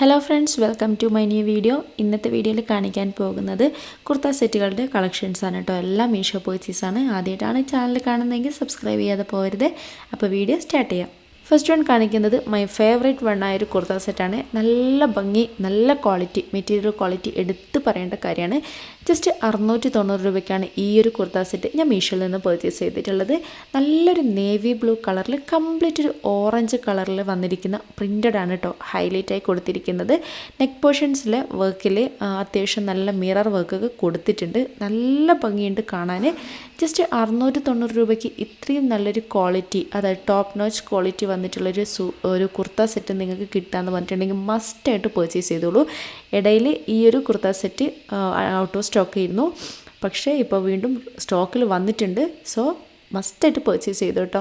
Hello friends welcome to my new video ഇന്നത്തെ വീഡിയോയിൽ കാണിക്കാൻ പോകുന്നത് കുർത്ത സെറ്റുകളുടെ കളക്ഷൻസ് ആണ് കേട്ടോ എല്ലാം മീഷോ ആണ്. ആദ്യമായിട്ടാണ് ചാനൽ കാണുന്നതെങ്കിൽ സബ്സ്ക്രൈബ് ചെയ്യാതെ പോകരുത് അപ്പോൾ വീഡിയോ സ്റ്റാർട്ട് ചെയ്യാം. ഫസ്റ്റ് വൺ കാണിക്കുന്നത് മൈ ഫേവറേറ്റ് വണ്ണായ ഒരു കുർത്ത സെറ്റാണ് നല്ല ഭംഗി നല്ല ക്വാളിറ്റി മെറ്റീരിയൽ ക്വാളിറ്റി എടുത്ത് പറയേണ്ട കാര്യമാണ്. ജസ്റ്റ് അറുന്നൂറ്റി തൊണ്ണൂറ് രൂപയ്ക്കാണ് ഈ ഒരു കുർത്ത സെറ്റ് ഞാൻ മീഷോയിൽ നിന്ന് പർച്ചേസ് ചെയ്തിട്ടുള്ളത്. നല്ലൊരു നേവി ബ്ലൂ കളറിൽ കംപ്ലീറ്റ് ഒരു ഓറഞ്ച് കളറിൽ വന്നിരിക്കുന്ന പ്രിന്റഡ് ആണ് കേട്ടോ ഹൈലൈറ്റ് ആയി കൊടുത്തിരിക്കുന്നത്. നെക്ക് പോർഷൻസിൽ വർക്കിൽ അത്യാവശ്യം നല്ല മിറർ വർക്കൊക്കെ കൊടുത്തിട്ടുണ്ട്. നല്ല ഭംഗിയുണ്ട് കാണാൻ. ജസ്റ്റ് അറുന്നൂറ്റി തൊണ്ണൂറ് രൂപയ്ക്ക് ഇത്രയും നല്ലൊരു ക്വാളിറ്റി അതായത് ടോപ്പ് നോച്ച് ക്വാളിറ്റി വന്നിട്ടുള്ളൊരു സു ഒരു കുർത്ത സെറ്റ് നിങ്ങൾക്ക് കിട്ടാമെന്ന് പറഞ്ഞിട്ടുണ്ടെങ്കിൽ മസ്റ്റായിട്ട് പർച്ചേസ് ചെയ്തോളൂ. ഇടയിൽ ഈ ഒരു kurta set out of stock ആയിരുന്നു പക്ഷേ ഇപ്പോൾ വീണ്ടും സ്റ്റോക്കിൽ വന്നിട്ടുണ്ട്. സോ മസ്റ്റായിട്ട് പർച്ചേസ് ചെയ്തു കേട്ടോ.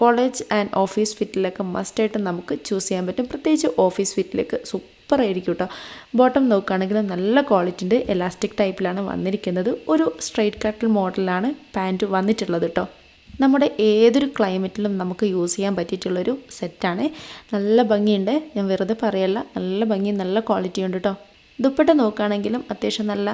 കോളേജ് ആൻഡ് ഓഫീസ് ഫിറ്റിലൊക്കെ മസ്റ്റായിട്ട് നമുക്ക് ചൂസ് ചെയ്യാൻ പറ്റും. പ്രത്യേകിച്ച് ഓഫീസ് ഫിറ്റിലേക്ക് സൂപ്പർ ആയിരിക്കും കേട്ടോ. ബോട്ടം നോക്കുകയാണെങ്കിൽ നല്ല ക്വാളിറ്റി ഉണ്ട്. എലാസ്റ്റിക് ടൈപ്പിലാണ് വന്നിരിക്കുന്നത്. ഒരു സ്ട്രൈറ്റ് കട്ടിൽ മോഡലാണ് പാന്റ് വന്നിട്ടുള്ളത് കേട്ടോ. നമ്മുടെ ഏതൊരു ക്ലൈമറ്റിലും നമുക്ക് യൂസ് ചെയ്യാൻ പറ്റിയിട്ടുള്ളൊരു സെറ്റാണ് നല്ല ഭംഗിയുണ്ട്. ഞാൻ വെറുതെ പറയല്ല. നല്ല ഭംഗി നല്ല ക്വാളിറ്റി ഉണ്ട് കേട്ടോ. ദുപ്പട്ട നോക്കുകയാണെങ്കിലും അത്യാവശ്യം നല്ല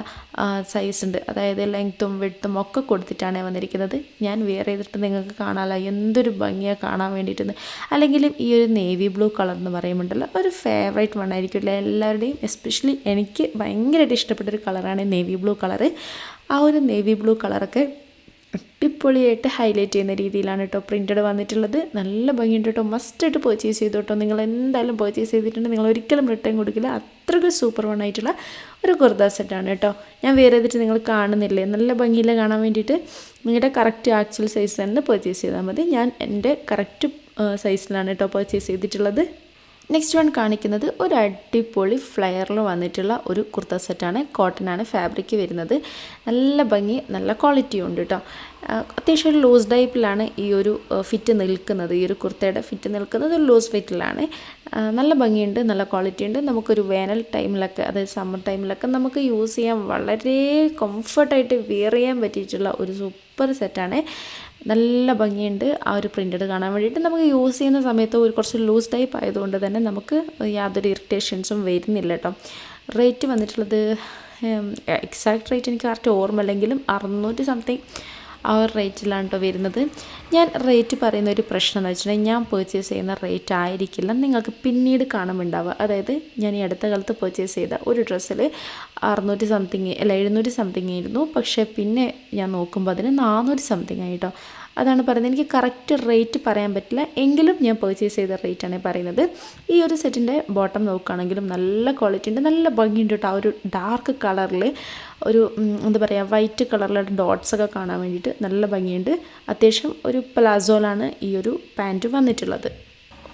സൈസ് ഉണ്ട്. അതായത് ലെങ്ത്തും വെട്ടും ഒക്കെ കൊടുത്തിട്ടാണ് വന്നിരിക്കുന്നത്. ഞാൻ വെയർ ചെയ്തിട്ട് നിങ്ങൾക്ക് കാണാമല്ലോ എന്തൊരു ഭംഗിയാണ് കാണാൻ വേണ്ടിയിട്ട് അല്ലെങ്കിലും ഈ ഒരു നേവി ബ്ലൂ കളർ എന്ന് പറയുമ്പോണ്ടല്ലോ ഒരു ഫേവറേറ്റ് വൺ അല്ലേ എല്ലാവരുടെയും. എസ്പെഷ്യലി എനിക്ക് ഭയങ്കരമായിട്ട് ഇഷ്ടപ്പെട്ടൊരു കളറാണ് നേവി ബ്ലൂ കളറ് ആ ഒരു നേവി ബ്ലൂ കളറൊക്കെ അടിപൊളിയായിട്ട് ഹൈലൈറ്റ് ചെയ്യുന്ന രീതിയിലാണ് കേട്ടോ പ്രിന്റഡ് വന്നിട്ടുള്ളത്. നല്ല ഭംഗിയുണ്ട് കേട്ടോ മസ്റ്റായിട്ട് പർച്ചേസ് ചെയ്തു കേട്ടോ നിങ്ങൾ എന്തായാലും പർച്ചേസ് ചെയ്തിട്ടുണ്ട്. നിങ്ങൾ ഒരിക്കലും റിട്ടേൺ കൊടുക്കില്ല. അത്രയ്ക്ക് സൂപ്പർ വൺ ആയിട്ടുള്ള ഒരു കുർത്ത സെറ്റാണ് കേട്ടോ ഞാൻ വേറെ ഏതിട്ട് നിങ്ങൾ കാണുന്നില്ലേ? നല്ല ഭംഗിയിൽ കാണാൻ വേണ്ടിയിട്ട് നിങ്ങളുടെ കറക്റ്റ് ആക്ച്വൽ സൈസ് തന്നെ പർച്ചേസ് ചെയ്താൽ മതി. ഞാൻ എന്റെ കറക്റ്റ് സൈസിലാണ് കേട്ടോ പർച്ചേസ് ചെയ്തിട്ടുള്ളത്. നെക്സ്റ്റ് വൺ കാണിക്കുന്നത് ഒരു അടിപൊളി ഫ്ലെയറിൽ വന്നിട്ടുള്ള ഒരു കുർത്ത സെറ്റാണ് കോട്ടൺ ആണ് ഫാബ്രിക് വരുന്നത്. നല്ല ഭംഗി നല്ല ക്വാളിറ്റി ഉണ്ട് കേട്ടോ അത്യാവശ്യം ഒരു ലൂസ് ടൈപ്പിലാണ് ഈ ഒരു ഫിറ്റ് നിൽക്കുന്നത്. ഈ ഒരു കുർത്തയുടെ ഫിറ്റ് നിൽക്കുന്നത് ഒരു ലൂസ് ഫിറ്റിലാണ് നല്ല ഭംഗിയുണ്ട് നല്ല ക്വാളിറ്റി ഉണ്ട്. നമുക്കൊരു വേനൽ ടൈമിലൊക്കെ അതായത് സമ്മർ ടൈമിലൊക്കെ നമുക്ക് യൂസ് ചെയ്യാൻ വളരെ കംഫർട്ടായിട്ട് വെയർ ചെയ്യാൻ പറ്റിയിട്ടുള്ള ഒരു സൂപ്പർ സെറ്റാണ് നല്ല ഭംഗിയുണ്ട് ആ ഒരു പ്രിന്റഡ് കാണാൻ വേണ്ടിയിട്ട്. നമുക്ക് യൂസ് ചെയ്യുന്ന സമയത്ത് ഒരു കുറച്ച് ലൂസ് ടൈപ്പ് ആയതുകൊണ്ട് തന്നെ നമുക്ക് യാതൊരു ഇറിറ്റേഷൻസും വരുന്നില്ല കേട്ടോ റേറ്റ് വന്നിട്ടുള്ളത് എക്സാക്ട് റേറ്റ് എനിക്ക് കറക്റ്റ് ഓർമ്മയില്ലെങ്കിലും അറുന്നൂറ്റി സംതിങ് ആ ഒരു റേറ്റിലാണ് കേട്ടോ വരുന്നത്. ഞാൻ റേറ്റ് പറയുന്ന ഒരു പ്രശ്നം എന്ന് വെച്ചിട്ടുണ്ടെങ്കിൽ ഞാൻ പേർച്ചേസ് ചെയ്യുന്ന റേറ്റ് ആയിരിക്കില്ല. നിങ്ങൾക്ക് പിന്നീട് കാണുമുണ്ടാവുക അതായത് ഞാൻ ഈ അടുത്ത കാലത്ത് പേർച്ചേസ് ചെയ്ത ഒരു ഡ്രസ്സിൽ അറുന്നൂറ്റി സംതിങ് അല്ല എഴുന്നൂറ്റി സംതിങ് ആയിരുന്നു. പക്ഷേ പിന്നെ ഞാൻ നോക്കുമ്പോൾ അതിന് നാനൂറ്റി സംതിങ് ആയിട്ടോ അതാണ് പറയുന്നത്. എനിക്ക് കറക്റ്റ് റേറ്റ് പറയാൻ പറ്റില്ല. എങ്കിലും ഞാൻ പർച്ചേസ് ചെയ്ത റേറ്റാണ് പറയുന്നത്. ഈ ഒരു സെറ്റിന്റെ ബോട്ടം നോക്കുകയാണെങ്കിലും നല്ല ക്വാളിറ്റി ഉണ്ട്. നല്ല ഭംഗിയുണ്ട് കേട്ടോ. ആ ഒരു ഡാർക്ക് കളറിൽ ഒരു എന്താ പറയുക വൈറ്റ് കളറിലുള്ള ഡോട്ട്സ് ഒക്കെ കാണാൻ വേണ്ടിയിട്ട് നല്ല ഭംഗിയുണ്ട്. അത്യാവശ്യം ഒരു പ്ലാസോലാണ് ഈ ഒരു പാന്റ് വന്നിട്ടുള്ളത്.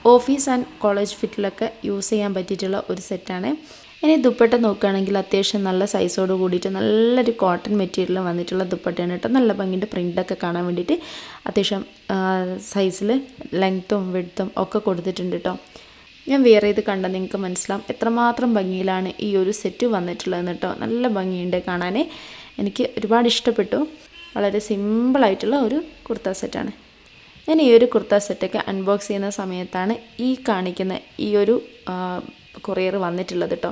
ഓഫീസ് ആൻഡ് കോളേജ് ഫിറ്റിലൊക്കെ യൂസ് ചെയ്യാൻ പറ്റിയിട്ടുള്ള ഒരു സെറ്റാണ് ഇനി ദുപ്പട്ട നോക്കുകയാണെങ്കിൽ അത്യാവശ്യം നല്ല സൈസോട് കൂടിയിട്ട് നല്ലൊരു കോട്ടൺ മെറ്റീരിയൽ വന്നിട്ടുള്ള ദുപ്പട്ടയാണ് കേട്ടോ. നല്ല ഭംഗിന്റെ പ്രിന്റൊക്കെ കാണാൻ വേണ്ടിയിട്ട് അത്യാവശ്യം സൈസിൽ ലെങ്ത്തും വിഡ്ത്തും ഒക്കെ കൊടുത്തിട്ടുണ്ട് കേട്ടോ. ഞാൻ വേറെ ഇത് കണ്ട നിങ്ങൾക്ക് മനസ്സിലാവും എത്രമാത്രം ഭംഗിയിലാണ് ഈ ഒരു സെറ്റ് വന്നിട്ടുള്ളതെന്ന് കേട്ടോ. നല്ല ഭംഗിയുണ്ട് കാണാൻ എനിക്ക് ഒരുപാട് ഇഷ്ടപ്പെട്ടു. വളരെ സിമ്പിളായിട്ടുള്ള ഒരു കുർത്ത സെറ്റാണ് ഞാൻ ഈ ഒരു കുർത്ത സെറ്റൊക്കെ അൺബോക്സ് ചെയ്യുന്ന സമയത്താണ് ഈ കാണിക്കുന്ന ഈ ഒരു കൊറിയർ വന്നിട്ടുള്ളത് കേട്ടോ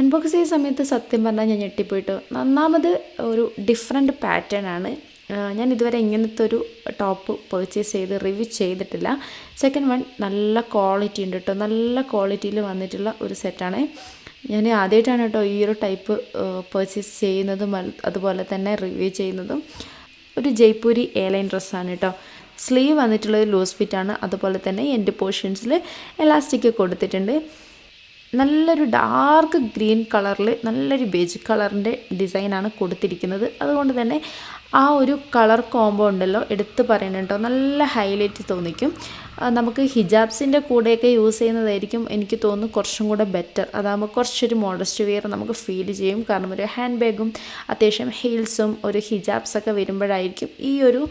അൺബോക്സ് ചെയ്യുന്ന സമയത്ത് സത്യം പറഞ്ഞാൽ ഞാൻ ഞെട്ടിപ്പോയിട്ട്. ഒന്നാമത് ഒരു ഡിഫറെന്റ് പാറ്റേൺ ആണ്. ഞാൻ ഇതുവരെ ഇങ്ങനത്തെ ഒരു ടോപ്പ് പർച്ചേസ് ചെയ്ത് റിവ്യൂ ചെയ്തിട്ടില്ല. സെക്കൻഡ് വൺ നല്ല ക്വാളിറ്റി ഉണ്ട് കേട്ടോ നല്ല ക്വാളിറ്റിയിൽ വന്നിട്ടുള്ള ഒരു സെറ്റാണ് ഞാൻ ആദ്യമായിട്ടാണ് കേട്ടോ ഈ ഒരു ടൈപ്പ് പർച്ചേസ് ചെയ്യുന്നതും അതുപോലെ തന്നെ റിവ്യൂ ചെയ്യുന്നതും. ഒരു ജയ്പൂരി എയർലൈൻ ഡ്രസ്സാണ് കേട്ടോ സ്ലീവ് വന്നിട്ടുള്ളത് ലൂസ് ഫിറ്റാണ് അതുപോലെ തന്നെ എന്റെ പോർഷൻസിൽ എലാസ്റ്റിക് കൊടുത്തിട്ടുണ്ട്. നല്ലൊരു ഡാർക്ക് ഗ്രീൻ കളറിൽ നല്ലൊരു ബേജ് കളറിന്റെ ഡിസൈനാണ് കൊടുത്തിരിക്കുന്നത്. അതുകൊണ്ട് തന്നെ ആ ഒരു കളർ കോംബോ ഉണ്ടല്ലോ എടുത്ത് പറയുന്നുണ്ടോ നല്ല ഹൈലൈറ്റ് തോന്നിക്കും. നമുക്ക് ഹിജാബ്സിന്റെ കൂടെയൊക്കെ യൂസ് ചെയ്യുന്നതായിരിക്കും എനിക്ക് തോന്നുന്നു കുറച്ചും കൂടെ ബെറ്റർ അതാകുമ്പോൾ കുറച്ചൊരു മോഡസ്റ്റ് വെയർ നമുക്ക് ഫീൽ ചെയ്യും. കാരണം ഒരു ഹാൻഡ് ബാഗും അത്യാവശ്യം ഹീൽസും ഒരു ഹിജാബ്സൊക്കെ വരുമ്പോഴായിരിക്കും ഈ ഒരു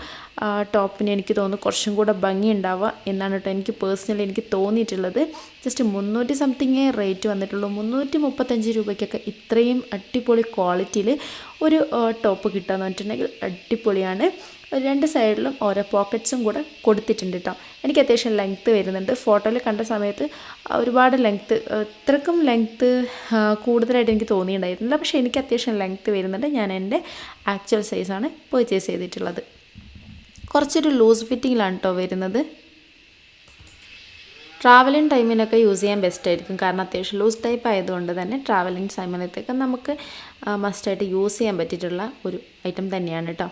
ടോപ്പിന് എനിക്ക് തോന്നുന്നു കുറച്ചും കൂടെ ഭംഗി ഉണ്ടാവുക എന്നാണ് കേട്ടോ എനിക്ക് പേഴ്സണലി എനിക്ക് തോന്നിയിട്ടുള്ളത്. ജസ്റ്റ് മുന്നൂറ്റി സംതിങ് റേറ്റ് വന്നിട്ടുള്ളൂ. മുന്നൂറ്റി മുപ്പത്തഞ്ച് രൂപയ്ക്കൊക്കെ ഇത്രയും അടിപൊളി ക്വാളിറ്റിയിൽ ഒരു ടോപ്പ് കിട്ടുക എന്ന് പറഞ്ഞിട്ടുണ്ടെങ്കിൽ അടിപൊളിയാണ്. ഒരു രണ്ട് സൈഡിലും ഓരോ പോക്കറ്റ്സും കൂടെ കൊടുത്തിട്ടുണ്ട് കേട്ടോ എനിക്ക് അത്യാവശ്യം ലെങ്ത്ത് വരുന്നുണ്ട്. ഫോട്ടോയിൽ കണ്ട സമയത്ത് ഒരുപാട് ലെങ്ത്ത് ഇത്രക്കും ലെങ്ത്ത് കൂടുതലായിട്ട് എനിക്ക് തോന്നിയിട്ടുണ്ടായിരുന്നില്ല. പക്ഷേ എനിക്ക് അത്യാവശ്യം ലെങ്ത്ത് വരുന്നുണ്ട്. ഞാൻ എന്റെ ആക്ച്വൽ സൈസാണ് പർച്ചേസ് ചെയ്തിട്ടുള്ളത്. കുറച്ചൊരു ലൂസ് ഫിറ്റിങ്ങിലാണ് കേട്ടോ വരുന്നത്. ട്രാവലിംഗ് ടൈമിനൊക്കെ യൂസ് ചെയ്യാൻ ബെസ്റ്റ് ആയിരിക്കും. കാരണം അത്യാവശ്യം ലൂസ് ടൈപ്പ് ആയതുകൊണ്ട് തന്നെ ട്രാവലിംഗ് സമയത്തൊക്കെ നമുക്ക് മസ്റ്റായിട്ട് യൂസ് ചെയ്യാൻ പറ്റിയിട്ടുള്ള ഒരു ഐറ്റം തന്നെയാണ് കേട്ടോ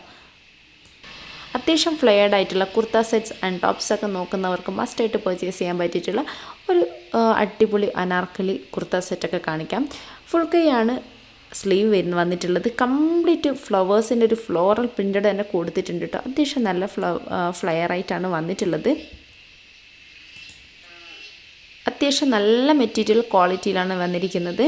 അത്യാവശ്യം ഫ്ലെയർഡ് ആയിട്ടുള്ള കുർത്ത സെറ്റ്സ് ആൻഡ് ടോപ്സ് ഒക്കെ നോക്കുന്നവർക്ക് മസ്റ്റായിട്ട് പർച്ചേസ് ചെയ്യാൻ പറ്റിയിട്ടുള്ള ഒരു അടിപൊളി അനാർക്കലി കുർത്ത സെറ്റൊക്കെ കാണിക്കാം. ഫുൾ കൈ ആണ് സ്ലീവ് വരുന്ന വന്നിട്ടുള്ളത്. കംപ്ലീറ്റ് ഫ്ലവേഴ്സിന്റെ ഒരു ഫ്ലോറൽ പ്രിന്റഡ് തന്നെ കൊടുത്തിട്ടുണ്ട് കേട്ടോ അത്യാവശ്യം നല്ല ഫ്ലോ ഫ്ലെയറായിട്ടാണ് വന്നിട്ടുള്ളത്. അത്യാവശ്യം നല്ല മെറ്റീരിയൽ ക്വാളിറ്റിയിലാണ് വന്നിരിക്കുന്നത്.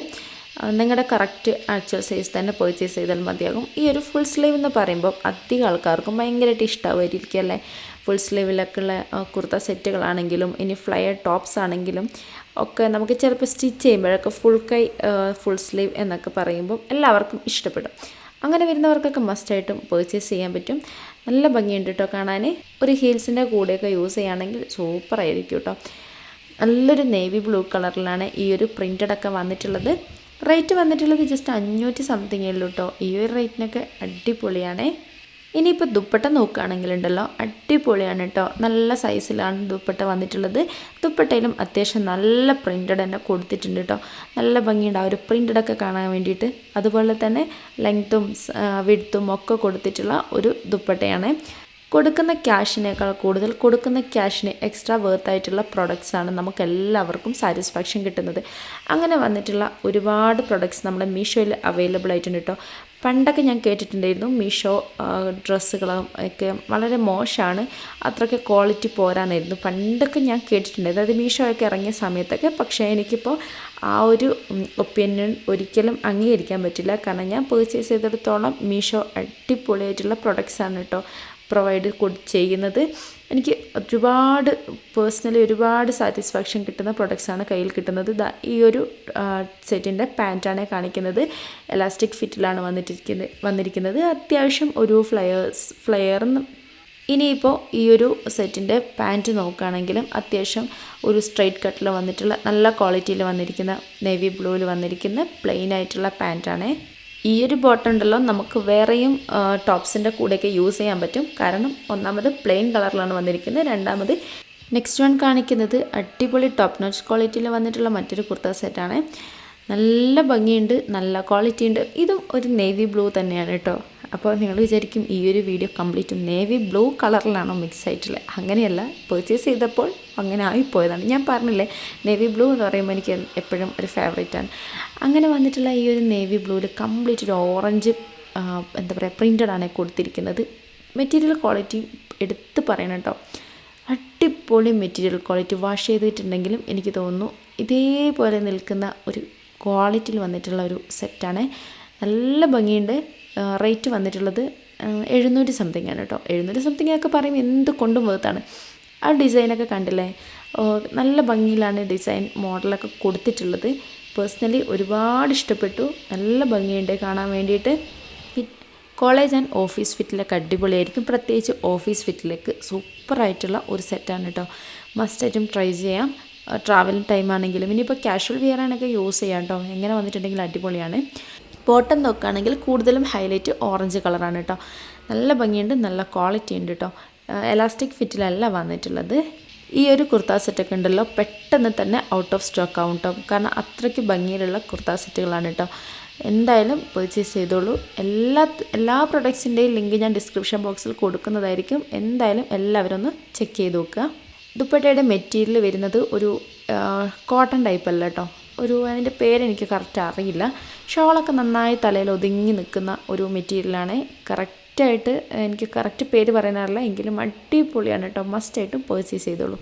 നിങ്ങളുടെ കറക്റ്റ് ആക്ച്വൽ സൈസ് തന്നെ പർച്ചേസ് ചെയ്താൽ മതിയാകും. ഈ ഒരു ഫുൾ സ്ലീവ് എന്ന് പറയുമ്പോൾ അധികം ആൾക്കാർക്കും ഭയങ്കരമായിട്ട് ഇഷ്ടമായിരിക്കും അല്ലേ ഫുൾ സ്ലീവിലൊക്കെ ഉള്ള കുർത്ത സെറ്റുകളാണെങ്കിലും ഇനി ഫ്ലയർ ടോപ്സ് ആണെങ്കിലും ഒക്കെ നമുക്ക് ചിലപ്പോൾ സ്റ്റിച്ച് ചെയ്യുമ്പോഴൊക്കെ ഫുൾ കൈ ഫുൾ സ്ലീവ് എന്നൊക്കെ പറയുമ്പോൾ എല്ലാവർക്കും ഇഷ്ടപ്പെടും. അങ്ങനെ വരുന്നവർക്കൊക്കെ മസ്റ്റായിട്ടും പർച്ചേസ് ചെയ്യാൻ പറ്റും. നല്ല ഭംഗിയുണ്ട് കേട്ടോ കാണാൻ ഒരു ഹീൽസിന്റെ കൂടെയൊക്കെ യൂസ് ചെയ്യുകയാണെങ്കിൽ സൂപ്പറായിരിക്കും കേട്ടോ നല്ലൊരു നേവി ബ്ലൂ കളറിലാണ് ഈ ഒരു പ്രിന്റഡ് ഒക്കെ വന്നിട്ടുള്ളത്. റേറ്റ് വന്നിട്ടുള്ളത് ജസ്റ്റ് അഞ്ഞൂറ്റി സംതിങ്ങേ ഉള്ളൂ കേട്ടോ ഈ ഒരു റേറ്റിനൊക്കെ അടിപൊളിയാണേ. ഇനിയിപ്പോൾ ദുപ്പട്ട നോക്കുകയാണെങ്കിലുണ്ടല്ലോ അടിപൊളിയാണ് കേട്ടോ നല്ല സൈസിലാണ് ദുപ്പട്ട വന്നിട്ടുള്ളത്. ദുപ്പട്ടയിലും അത്യാവശ്യം നല്ല പ്രിന്റഡ് തന്നെ കൊടുത്തിട്ടുണ്ട് കേട്ടോ നല്ല ഭംഗിയുണ്ട്. ആ ഒരു പ്രിന്റഡൊക്കെ കാണാൻ വേണ്ടിയിട്ട്. അതുപോലെ തന്നെ ലെങ്ത്തും വിടുത്തും ഒക്കെ കൊടുത്തിട്ടുള്ള ഒരു ദുപ്പട്ടയാണ്. കൊടുക്കുന്ന ക്യാഷിനേക്കാൾ കൂടുതൽ കൊടുക്കുന്ന ക്യാഷിന് എക്സ്ട്രാ വേർത്ത് ആയിട്ടുള്ള പ്രൊഡക്ട്സാണ് നമുക്ക് എല്ലാവർക്കും സാറ്റിസ്ഫാക്ഷൻ കിട്ടുന്നത്. അങ്ങനെ വന്നിട്ടുള്ള ഒരുപാട് പ്രൊഡക്ട്സ് നമ്മുടെ മീഷോയിൽ അവൈലബിൾ ആയിട്ടുണ്ട് കേട്ടോ പണ്ടൊക്കെ ഞാൻ കേട്ടിട്ടുണ്ടായിരുന്നു മീഷോ ഡ്രസ്സുകളും ഒക്കെ വളരെ മോശമാണ് അത്രയ്ക്ക് ക്വാളിറ്റി പോരാനായിരുന്നു. പണ്ടൊക്കെ ഞാൻ കേട്ടിട്ടുണ്ടായിരുന്നു അതായത് മീഷോ ഒക്കെ ഇറങ്ങിയ സമയത്തൊക്കെ പക്ഷേ എനിക്കിപ്പോൾ ആ ഒരു ഒപ്പീനിയൻ ഒരിക്കലും അംഗീകരിക്കാൻ പറ്റില്ല. കാരണം ഞാൻ പർച്ചേസ് ചെയ്തിടത്തോളം മീഷോ അടിപൊളിയായിട്ടുള്ള പ്രൊഡക്ട്സാണ് കേട്ടോ പ്രൊവൈഡ് ചെയ്യുന്നത്. എനിക്ക് ഒരുപാട് പേഴ്സണലി ഒരുപാട് സാറ്റിസ്ഫാക്ഷൻ കിട്ടുന്ന പ്രൊഡക്ട്സാണ് കയ്യിൽ കിട്ടുന്നത്. ഈ ഒരു സെറ്റിന്റെ പാന്റാണ് കാണിക്കുന്നത്. എലാസ്റ്റിക് ഫിറ്റിലാണ് വന്നിട്ടിരിക്കുന്നത് വന്നിരിക്കുന്നത്. അത്യാവശ്യം ഒരു ഫ്ലയേഴ്സ് ഫ്ലെയർ ഇനിയിപ്പോൾ ഈ ഒരു സെറ്റിന്റെ പാന്റ് നോക്കുകയാണെങ്കിലും അത്യാവശ്യം ഒരു സ്ട്രെയിറ്റ് കട്ടിൽ വന്നിട്ടുള്ള നല്ല ക്വാളിറ്റിയിൽ വന്നിരിക്കുന്ന നേവി ബ്ലൂവിൽ വന്നിരിക്കുന്ന പ്ലെയിൻ ആയിട്ടുള്ള പാന്റാണേ ഈ ഒരു ബോട്ടം ഉണ്ടല്ലോ നമുക്ക് വേറെയും ടോപ്സിന്റെ കൂടെയൊക്കെ യൂസ് ചെയ്യാൻ പറ്റും. കാരണം ഒന്നാമത് പ്ലെയിൻ കളറിലാണ് വന്നിരിക്കുന്നത്. രണ്ടാമത് നെക്സ്റ്റ് വൺ കാണിക്കുന്നത് അടിപൊളി ടോപ്പ് നോച്ച് ക്വാളിറ്റിയിൽ വന്നിട്ടുള്ള മറ്റൊരു കുർത്ത സെറ്റാണ് നല്ല ഭംഗിയുണ്ട് നല്ല ക്വാളിറ്റി ഉണ്ട്. ഇതും ഒരു നേവി ബ്ലൂ തന്നെയാണ് കേട്ടോ. അപ്പോൾ നിങ്ങൾ വിചാരിക്കും ഈ ഒരു വീഡിയോ കംപ്ലീറ്റ് നേവി ബ്ലൂ കളറിലാണോ മിക്സ് ആയിട്ടുള്ളത് അങ്ങനെയല്ല പർച്ചേസ് ചെയ്തപ്പോൾ അങ്ങനെ ആയിപ്പോയതാണ്. ഞാൻ പറഞ്ഞില്ലേ നേവി ബ്ലൂ എന്ന് പറയുമ്പോൾ എനിക്ക് എപ്പോഴും ഒരു ഫേവറേറ്റാണ് അങ്ങനെ വന്നിട്ടുള്ള ഈ ഒരു നേവി ബ്ലൂവിൽ കംപ്ലീറ്റ് ഒരു ഓറഞ്ച് എന്താ പറയുക പ്രിന്റഡാണ് കൊടുത്തിരിക്കുന്നത്. മെറ്റീരിയൽ ക്വാളിറ്റി എടുത്ത് പറയണം കേട്ടോ. അടിപൊളി മെറ്റീരിയൽ ക്വാളിറ്റി വാഷ് ചെയ്തിട്ടുണ്ടെങ്കിലും എനിക്ക് തോന്നുന്നു ഇതേപോലെ നിൽക്കുന്ന ഒരു ക്വാളിറ്റിയിൽ വന്നിട്ടുള്ള ഒരു സെറ്റാണ്. നല്ല ഭംഗിയുണ്ട്. റേറ്റ് വന്നിട്ടുള്ളത് എഴുന്നൂറ്റി സംതിങ് ആണ് കേട്ടോ. എഴുന്നൂറ്റി സംതിങ് ഒക്കെ പറയുമ്പോൾ എന്ത് കൊണ്ടും വേർത്താണ് ആ ഡിസൈനൊക്കെ കണ്ടില്ലേ? നല്ല ഭംഗിയിലാണ് ഡിസൈൻ മോഡലൊക്കെ കൊടുത്തിട്ടുള്ളത്. പേഴ്സണലി ഒരുപാട് ഇഷ്ടപ്പെട്ടു. നല്ല ഭംഗിയുണ്ട് കാണാൻ വേണ്ടിയിട്ട്. കോളേജ് ആൻഡ് ഓഫീസ് ഫിറ്റിലൊക്കെ അടിപൊളിയായിരിക്കും. പ്രത്യേകിച്ച് ഓഫീസ് ഫിറ്റിലേക്ക് സൂപ്പറായിട്ടുള്ള ഒരു സെറ്റാണ് കേട്ടോ. മസ്റ്റായിട്ടും ട്രൈ ചെയ്യാം. ട്രാവലിംഗ് ടൈം ആണെങ്കിലും. ഇനിയിപ്പോൾ കാഷ്വൽ വിയർ ആണെങ്കിൽ യൂസ് ചെയ്യാം കേട്ടോ എങ്ങനെ വന്നിട്ടുണ്ടെങ്കിൽ അടിപൊളിയാണ്. ബോട്ടം നോക്കുകയാണെങ്കിൽ കൂടുതലും ഹൈലൈറ്റ് ഓറഞ്ച് കളറാണ് കേട്ടോ നല്ല ഭംഗിയുണ്ട് നല്ല ക്വാളിറ്റി ഉണ്ട് കേട്ടോ എലാസ്റ്റിക് ഫിറ്റിലല്ല വന്നിട്ടുള്ളത്. ഈ ഒരു കുർത്താ സെറ്റൊക്കെ ഉണ്ടല്ലോ പെട്ടെന്ന് തന്നെ ഔട്ട് ഓഫ് സ്റ്റോക്ക് ആവും കേട്ടോ കാരണം അത്രയ്ക്ക് ഭംഗിയിലുള്ള കുർത്താ സെറ്റുകളാണ് കേട്ടോ എന്തായാലും പർച്ചേസ് ചെയ്തോളൂ. എല്ലാ എല്ലാ പ്രൊഡക്ട്സിന്റെയും ലിങ്ക് ഞാൻ ഡിസ്ക്രിപ്ഷൻ ബോക്സിൽ കൊടുക്കുന്നതായിരിക്കും. എന്തായാലും എല്ലാവരും ഒന്ന് ചെക്ക് ചെയ്ത് നോക്കുക. ദുപ്പട്ടയുടെ മെറ്റീരിയൽ വരുന്നത് ഒരു കോട്ടൺ ടൈപ്പ് അല്ല കേട്ടോ ഒരു അതിന്റെ പേരെനിക്ക് കറക്റ്റ് അറിയില്ല. ഷോളൊക്കെ നന്നായി തലയിൽ ഒതുങ്ങി നിൽക്കുന്ന ഒരു മെറ്റീരിയലാണ് കറക്റ്റായിട്ട് എനിക്ക് കറക്റ്റ് പേര് പറയാനറിയില്ല. എങ്കിലും അടിപൊളിയാണ് കേട്ടോ മസ്റ്റായിട്ടും പർച്ചേസ് ചെയ്തോളൂ.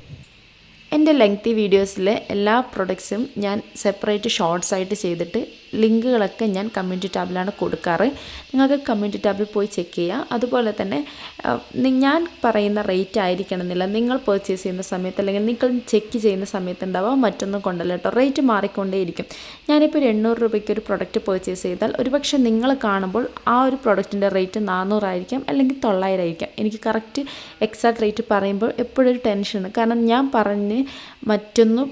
എന്റെ ലെങ്തി വീഡിയോസിലെ എല്ലാ പ്രൊഡക്ട്സും ഞാൻ സെപ്പറേറ്റ് ഷോർട്സ് ആയിട്ട് ചെയ്തിട്ട് ലിങ്കുകളൊക്കെ ഞാൻ കമ്മ്യൂണിറ്റി ടാബിലാണ് കൊടുക്കാറ്. നിങ്ങൾക്ക് കമ്മ്യൂണിറ്റി ടാബിൽ പോയി ചെക്ക് ചെയ്യാം. അതുപോലെ തന്നെ ഞാൻ പറയുന്ന റേറ്റ് ആയിരിക്കണമെന്നില്ല നിങ്ങൾ പർച്ചേസ് ചെയ്യുന്ന സമയത്ത് അല്ലെങ്കിൽ നിങ്ങൾ ചെക്ക് ചെയ്യുന്ന സമയത്ത് ഉണ്ടാവുക മറ്റൊന്നും കൊണ്ടല്ല കേട്ടോ. റേറ്റ് മാറിക്കൊണ്ടേയിരിക്കും. ഞാനിപ്പോൾ എണ്ണൂറ് രൂപയ്ക്ക് ഒരു പ്രൊഡക്റ്റ് പർച്ചേസ് ചെയ്താൽ ഒരുപക്ഷെ നിങ്ങൾ കാണുമ്പോൾ ആ ഒരു പ്രൊഡക്റ്റിന്റെ റേറ്റ് നാനൂറായിരിക്കാം അല്ലെങ്കിൽ തൊള്ളായിരം ആയിരിക്കാം. എനിക്ക് കറക്റ്റ് എക്സാക്ട് റേറ്റ് പറയുമ്പോൾ എപ്പോഴും ഒരു ടെൻഷനാണ് കാരണം ഞാൻ പറഞ്ഞ് മറ്റൊന്നും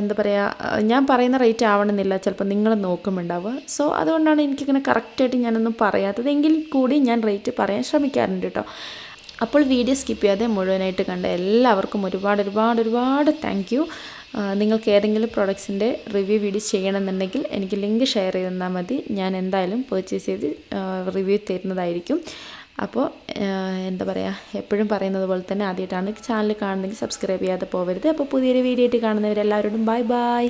എന്താ പറയുക ഞാൻ പറയുന്ന റേറ്റ് ആവണമെന്നില്ല. ചിലപ്പോൾ നിങ്ങൾ നോക്കുമുണ്ടാവുക സോ അതുകൊണ്ടാണ് എനിക്കിങ്ങനെ കറക്റ്റായിട്ട് ഞാനൊന്നും പറയാത്തത്. എങ്കിൽ കൂടി ഞാൻ റേറ്റ് പറയാൻ ശ്രമിക്കാറുണ്ട് കേട്ടോ അപ്പോൾ വീഡിയോ സ്കിപ്പ് ചെയ്യാതെ മുഴുവനായിട്ട് കണ്ട എല്ലാവർക്കും ഒരുപാട് ഒരുപാട് ഒരുപാട് താങ്ക് യു നിങ്ങൾക്ക് ഏതെങ്കിലും പ്രൊഡക്ട്സിന്റെ റിവ്യൂ വീഡിയോ ചെയ്യണമെന്നുണ്ടെങ്കിൽ എനിക്ക് ലിങ്ക് ഷെയർ ചെയ്ത് തന്നാൽ മതി. ഞാൻ എന്തായാലും പർച്ചേസ് ചെയ്ത് റിവ്യൂ തരുന്നതായിരിക്കും. അപ്പോൾ എന്താ പറയുക എപ്പോഴും പറയുന്നത് പോലെ തന്നെ ആദ്യമായിട്ടാണ് ചാനൽ കാണുന്നെങ്കിൽ സബ്സ്ക്രൈബ് ചെയ്യാതെ പോകരുത് അപ്പോൾ പുതിയൊരു വീഡിയോ ആയിട്ട് കാണുന്നവരെല്ലാവരോടും ബൈ ബൈ